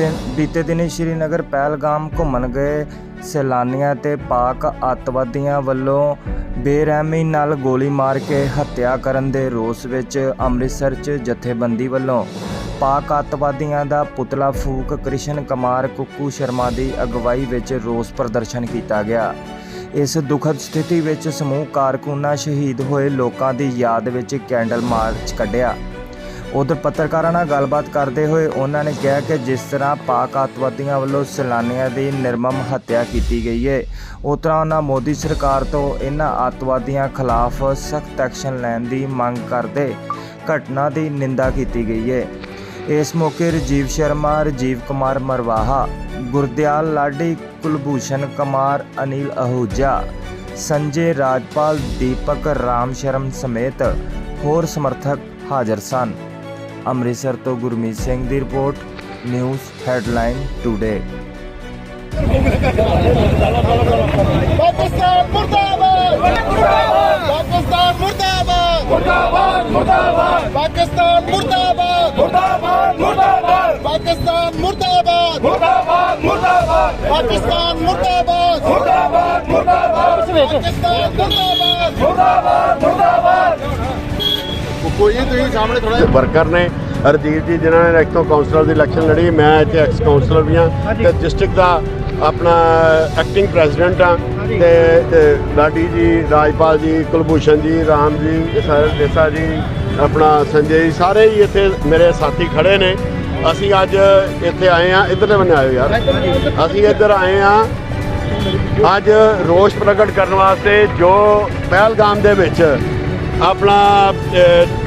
ਦਿਨ ਬੀਤੇ ਦਿਨੀ ਸ਼੍ਰੀਨਗਰ ਪਹਿਲਗਾਮ ਘੁੰਮਣ ਗਏ। ਸੈਲਾਨੀਆਂ ਤੇ ਪਾਕ ਅੱਤਵਾਦੀਆਂ ਵੱਲੋਂ ਬੇਰਹਿਮੀ ਨਾਲ ਗੋਲੀ ਮਾਰ ਕੇ ਹੱਤਿਆ ਕਰਨ ਦੇ ਰੋਸ ਵਿੱਚ ਅੰਮ੍ਰਿਤਸਰ 'ਚ ਜਥੇਬੰਦੀ ਵੱਲੋਂ ਪਾਕ ਅੱਤਵਾਦੀਆਂ ਦਾ ਪੁਤਲਾ ਫੂਕ ਕ੍ਰਿਸ਼ਨ ਕੁਮਾਰ ਕੁੱਕੂ ਸ਼ਰਮਾ ਦੀ ਅਗਵਾਈ ਵਿੱਚ ਰੋਸ ਪ੍ਰਦਰਸ਼ਨ ਕੀਤਾ ਗਿਆ। ਇਸ ਦੁਖਦ ਸਥਿਤੀ ਵਿੱਚ ਸਮੂਹ ਕਾਰਕੁਨਾਂ ਸ਼ਹੀਦ ਹੋਏ ਲੋਕਾਂ ਦੀ ਯਾਦ ਵਿੱਚ ਕੈਂਡਲ ਮਾਰਚ ਕੱਢਿਆ। ਉਧਰ ਪੱਤਰਕਾਰਾਂ ਨਾਲ ਗੱਲਬਾਤ ਕਰਦੇ ਹੋਏ ਉਹਨਾਂ ਨੇ ਕਿਹਾ ਕਿ ਜਿਸ ਤਰ੍ਹਾਂ ਪਾਕ ਅੱਤਵਾਦੀਆਂ ਵੱਲੋਂ ਸੈਲਾਨੀਆਂ ਦੀ ਨਿਰਮਮ ਹੱਤਿਆ ਕੀਤੀ ਗਈ ਹੈ, ਉਸ ਤਰ੍ਹਾਂ ਉਹਨਾਂ ਮੋਦੀ ਸਰਕਾਰ ਤੋਂ ਇਹਨਾਂ ਅੱਤਵਾਦੀਆਂ ਖਿਲਾਫ ਸਖਤ ਐਕਸ਼ਨ ਲੈਣ ਦੀ ਮੰਗ ਕਰਦੇ ਘਟਨਾ ਦੀ ਨਿੰਦਾ ਕੀਤੀ ਗਈ ਹੈ। ਇਸ ਮੌਕੇ ਰਾਜੀਵ ਸ਼ਰਮਾ, ਰਾਜੀਵ ਕੁਮਾਰ ਮਰਵਾਹਾ, ਗੁਰਦਿਆਲ ਲਾਡੀ, ਕੁਲਭੂਸ਼ਣ ਕੁਮਾਰ, ਅਨਿਲ ਅਹੂਜਾ, ਸੰਜੇ ਰਾਜਪਾਲ, ਦੀਪਕ ਰਾਮ ਸ਼ਰਮ ਸਮੇਤ ਹੋਰ ਸਮਰਥਕ ਹਾਜ਼ਰ ਸਨ। ਅੰਮ੍ਰਿਤਸਰ ਤੋਂ ਗੁਰਮੀਤ ਸਿੰਘ ਦੀ report news headline today Pakistan ਮੁਰਦਾਬਾਦ ਪਾਕਿਸਤਾਨ ਮੁਰਦਾਬਾਦ ਮੁਰਦਾਬਾਦ ਮੁਰਦਾਬਾਦ ਪਾਕਿਸਤਾਨ ਮੁਰਦਾਬਾਦ ਮੁਰਦਾਬਾਦ ਮੁਰਦਾਬਾਦ ਪਾਕਿਸਤਾਨ ਮੁਰਦਾਬਾਦ ਮੁਰਦਾਬਾਦ ਮੁਰਦਾਬਾਦ ਪਾਕਿਸਤਾਨ ਮੁਰਦਾਬਾਦ ਮੁਰਦਾਬਾਦ ਮੁਰਦਾਬਾਦ ਪਾਕਿਸਤਾਨ ਮੁਰਦਾਬਾਦ ਮੁਰਦਾਬਾਦ ਮੁਰਦਾਬਾਦ ਕੋਈ ਤੁਸੀਂ ਸਾਹਮਣੇ ਥੋੜਾ ਵਰਕਰ ਨੇ ਰਜੀਤ ਜੀ ਜਿਨ੍ਹਾਂ ਨੇ ਇੱਥੋਂ ਕਾਉਂਸਲਰ ਦੀ ਇਲੈਕਸ਼ਨ ਲੜੀ। ਮੈਂ ਇੱਥੇ ਐਕਸ ਕਾਉਂਸਲਰ ਵੀ ਹਾਂ। ਤੇ ਡਿਸਟ੍ਰਿਕਟ ਦਾ ਆਪਣਾ ਐਕਟਿੰਗ ਪ੍ਰੈਜ਼ੀਡੈਂਟ ਆ ਤੇ ਲਾਡੀ ਜੀ ਰਾਜਪਾਲ ਜੀ ਕੁਲਭੂਸ਼ਣ ਜੀ ਰਾਮ ਜੀ ਸਰ ਦੇਸਾ ਜੀ ਆਪਣਾ ਸੰਜੇ ਜੀ ਸਾਰੇ ਹੀ ਇੱਥੇ ਮੇਰੇ ਸਾਥੀ ਖੜੇ ਨੇ। ਅਸੀਂ ਅੱਜ ਇੱਥੇ ਆਏ ਆ ਇਧਰਲੇ ਬੰਨੇ ਆਇਓ ਯਾਰ। ਅਸੀਂ ਇੱਧਰ ਆਏ ਆ ਅੱਜ ਰੋਸ਼ ਪ੍ਰਗਟ ਕਰਨ ਵਾਸਤੇ ਜੋ ਪਹਿਲਗਾਮ ਦੇ ਵਿੱਚ ਆਪਣਾ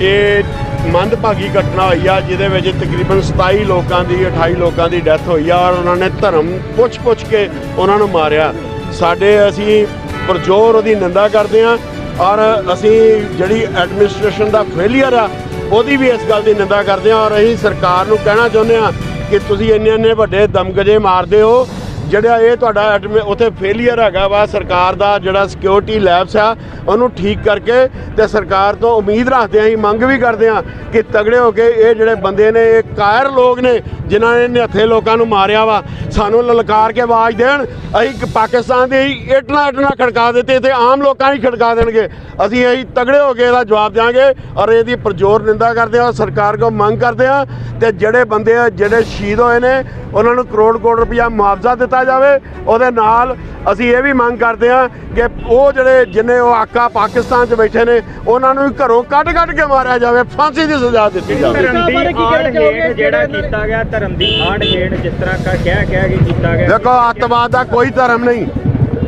ਇਹ ਮੰਦਭਾਗੀ ਘਟਨਾ ਹੋਈ ਆ, ਜਿਹਦੇ ਵਿੱਚ ਤਕਰੀਬਨ 27 ਲੋਕਾਂ ਦੀ 28 ਲੋਕਾਂ ਦੀ ਡੈਥ ਹੋਈ ਆ ਔਰ ਉਹਨਾਂ ਨੇ ਧਰਮ ਪੁੱਛ-ਪੁੱਛ ਕੇ ਉਹਨਾਂ ਨੂੰ ਮਾਰਿਆ। ਸਾਡੇ ਅਸੀਂ ਪਰਜੋਰ ਉਹਦੀ ਨਿੰਦਾ ਕਰਦੇ ਆ ਔਰ ਅਸੀਂ ਜਿਹੜੀ ਐਡਮਿਨਿਸਟ੍ਰੇਸ਼ਨ ਦਾ ਫੇਲੀਅਰ ਆ, ਉਹਦੀ ਵੀ ਇਸ ਗੱਲ ਦੀ ਨਿੰਦਾ ਕਰਦੇ ਆ ਔਰ ਅਸੀਂ ਸਰਕਾਰ ਨੂੰ ਕਹਿਣਾ ਚਾਹੁੰਦੇ ਆ ਕਿ ਤੁਸੀਂ ਇੰਨੇ ਇੰਨੇ ਵੱਡੇ ਦਮਗਜੇ ਮਾਰਦੇ ਹੋ ਜਿਹੜਾ ਇਹ ਤੁਹਾਡਾ ਐਡਮਿ- ਉੱਥੇ ਫੇਲਿਅਰ ਹੈਗਾ ਵਾ, ਸਰਕਾਰ ਦਾ ਜਿਹੜਾ ਸਿਕਿਉਰਿਟੀ ਲੈਬਸ ਆ, ਉਹਨੂੰ ਠੀਕ ਕਰਕੇ ਤੇ ਸਰਕਾਰ ਤੋਂ ਉਮੀਦ ਰੱਖਦੇ ਆਂ, ਅਸੀਂ ਮੰਗ ਵੀ ਕਰਦੇ ਆਂ ਕਿ ਤਗੜੇ ਹੋ ਕੇ ਇਹ ਜਿਹੜੇ ਬੰਦੇ ਨੇ, ਇਹ ਕਾਇਰ ਲੋਕ ਨੇ ਜਿਨ੍ਹਾਂ ਨੇ ਨਿਹੱਥੇ ਲੋਕਾਂ ਨੂੰ ਮਾਰਿਆ ਵਾ, ਸਾਨੂੰ ਲਲਕਾਰ ਕੇ ਆਵਾਜ਼ ਦੇਣ। ਅਸੀਂ ਪਾਕਿਸਤਾਨ ਦੇ ਹੀ ਇਟਨਾ ਇਟਨਾ ਖੜਕਾ ਦਿੱਤੇ ਤੇ ਆਮ ਲੋਕਾਂ ਹੀ ਖੜਕਾ ਦੇਣਗੇ। ਅਸੀਂ ਅਸੀਂ ਤਗੜੇ ਹੋ ਕੇ ਇਹਦਾ ਜਵਾਬ ਦਿਆਂਗੇ ਔਰ ਇਹਦੀ ਪ੍ਰਜੋਰ ਨਿੰਦਾ ਕਰਦੇ ਹਾਂ, ਸਰਕਾਰ ਕੋ ਮੰਗ ਕਰਦੇ ਹਾਂ ਤੇ ਜਿਹੜੇ ਬੰਦੇ ਜਿਹੜੇ ਸ਼ਹੀਦ ਹੋਏ ਨੇ, ਉਹਨਾਂ ਨੂੰ ਕਰੋੜ ਕਰੋੜ ਰੁਪਇਆ ਮੁਆਵਜ਼ਾ ਦਿੱਤਾ ਜਾਵੇ। ਉਹਦੇ ਨਾਲ ਅਸੀਂ ਇਹ ਵੀ ਮੰਗ ਕਰਦੇ ਆ ਕਿ ਉਹ ਜਿਹੜੇ ਜਿੰਨੇ ਉਹ ਆਕਾ ਪਾਕਿਸਤਾਨ 'ਚ ਬੈਠੇ ਨੇ ਉਹਨਾਂ ਨੂੰ ਘਰੋਂ ਕੱਢ ਕੱਢ ਕੇ ਮਾਰਿਆ ਜਾਵੇ ਫਾਂਸੀ ਦੀ ਸਜ਼ਾ ਦਿੱਤੀ ਜਾਵੇ। ਧਰਮ ਦੀ ਆੜ ਹੇਠ ਜਿਹੜਾ ਕੀਤਾ ਗਿਆ ਧਰਮ ਦੀ ਆੜ ਹੇਠ ਜਿਸ ਤਰ੍ਹਾਂ ਕਾ ਕਹਿ ਕਹਿ ਕੇ ਕੀਤਾ ਗਿਆ। ਦੇਖੋ ਅੱਤਵਾਦ ਦਾ ਕੋਈ ਧਰਮ ਨਹੀਂ।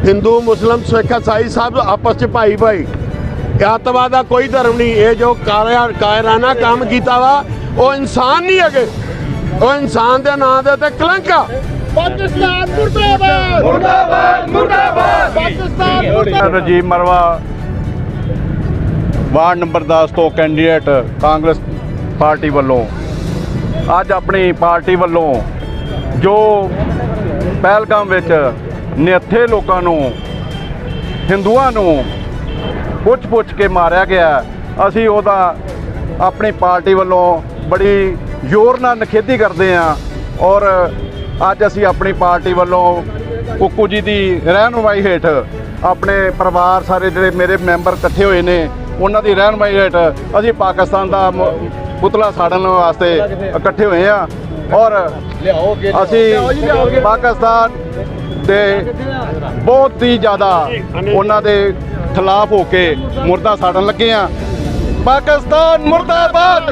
ਹਿੰਦੂ ਮੁਸਲਮ ਸਿੱਖ ਈਸਾਈ ਸਭ ਆਪਸ 'ਚ ਭਾਈ ਭਾਈ। ਇਹ ਅੱਤਵਾਦ ਦਾ ਕੋਈ ਧਰਮ ਨਹੀਂ। ਇਹ ਜੋ ਕਾਰਿਆ ਕਾਇਰਾਨਾ ਕੰਮ ਕੀਤਾ ਵਾ ਉਹ ਇਨਸਾਨ ਨਹੀਂ ਹੈਗੇ। ਉਹ ਇਨਸਾਨ ਦੇ ਨਾਂ ਦੇ ਉੱਤੇ ਕਲੰਕ ਆ। ਪਾਕਿਸਤਾਨ ਮੁਰਦਾਬਾਦ। ਮੁਰਦਾਬਾਦ ਮੁਰਦਾਬਾਦ। ਪਾਕਿਸਤਾਨ ਮੁਰਦਾਬਾਦ। ਰਜੀਵ ਮਰਵਾ ਵਾਰਡ ਨੰਬਰ 10 ਤੋਂ ਕੈਂਡੀਡੇਟ ਕਾਂਗਰਸ ਪਾਰਟੀ ਵੱਲੋਂ। ਅੱਜ ਆਪਣੀ ਪਾਰਟੀ ਵੱਲੋਂ ਜੋ ਪਹਿਲਗਾਮ ਵਿੱਚ ਨਿਹੱਥੇ ਲੋਕਾਂ ਨੂੰ ਹਿੰਦੂਆਂ ਨੂੰ ਪੁੱਛ-ਪੁੱਛ ਕੇ ਮਾਰਿਆ ਗਿਆ ਅਸੀਂ ਉਹਦਾ ਆਪਣੀ ਪਾਰਟੀ ਵੱਲੋਂ ਬੜੀ ਜ਼ੋਰ ਨਾਲ ਨਿਖੇਧੀ ਕਰਦੇ ਹਾਂ ਔਰ ਅੱਜ ਅਸੀਂ ਆਪਣੀ ਪਾਰਟੀ ਵੱਲੋਂ ਕੁੱਕੂ ਜੀ ਦੀ ਰਹਿਨੁਮਾਈ ਹੇਠ ਆਪਣੇ ਪਰਿਵਾਰ ਸਾਰੇ ਜਿਹੜੇ ਮੇਰੇ ਮੈਂਬਰ ਇਕੱਠੇ ਹੋਏ ਨੇ ਉਹਨਾਂ ਦੀ ਰਹਿਨੁਮਾਈ ਹੇਠ ਅਸੀਂ ਪਾਕਿਸਤਾਨ ਦਾ ਪੁਤਲਾ ਸਾੜਨ ਵਾਸਤੇ ਇਕੱਠੇ ਹੋਏ ਆ ਔਰ ਅਸੀਂ ਪਾਕਿਸਤਾਨ ਦੇ ਬਹੁਤ ਹੀ ਜ਼ਿਆਦਾ ਉਹਨਾਂ ਦੇ ਖਿਲਾਫ ਹੋ ਕੇ ਮੁਰਦਾ ਸਾੜਨ ਲੱਗੇ ਆ ਪਾਕਿਸਤਾਨ ਮੁਰਦਾਬਾਦ!